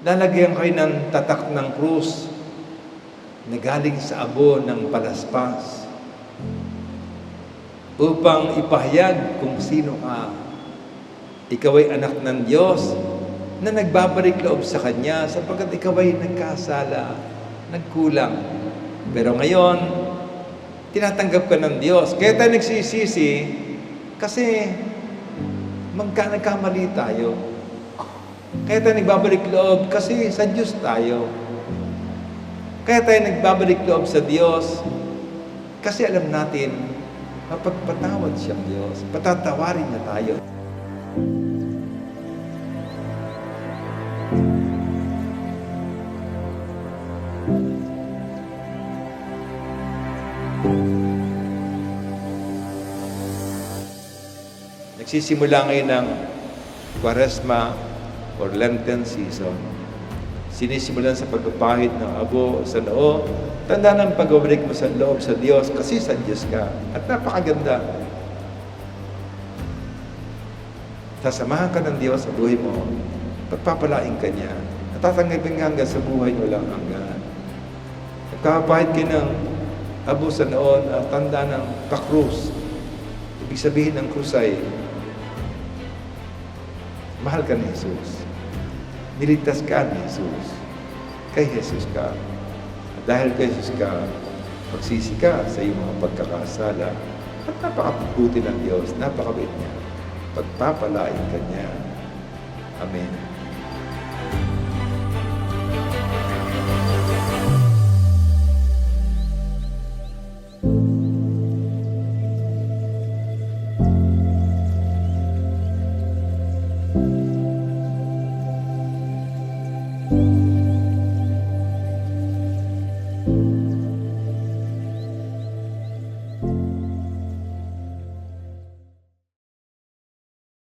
lalagyan kayo ng tatak ng krus na galing sa abo ng palaspas upang ipahayag kung sino ka. Ikaw ay anak ng Diyos na nagbabalik loob sa Kanya sapagkat ikaw ay nagkasala, nagkulang. Pero ngayon, tinatanggap ka ng Diyos. Kaya tayo nagsisisi kasi magka nagkamali tayo. Kaya tayo nagbabalik loob kasi sa Diyos tayo. Kaya tayo nagbabalik loob sa Diyos kasi alam natin mapagpatawad siyang Diyos. Patatawarin niya tayo. Nagsisimula ngayon ng Quaresma or Lenten season. Sinisimulan sa pagpapahid ng abo sa noo. Tanda ng pagbabalik mo sa loob sa Diyos kasi sa Diyos ka. At napakaganda. Sasamahan ka ng Diyos sa buhay mo. Pagpapalain ka niya. At tatanggapin ka hanggang sa buhay mo lang hanggan. Nagkakapahid ka ng abo sa noon at tanda ng pakrus. Ibig sabihin ng krus ay mahal ka ni Jesus. Niligtas ka ni Jesus. Kay Jesus ka. At dahil kay Jesus ka, magsisi ka sa iyong mga pagkakasala. At napakabuti ng Diyos, napakabait niya. Pagpapalain ka niya. Amen.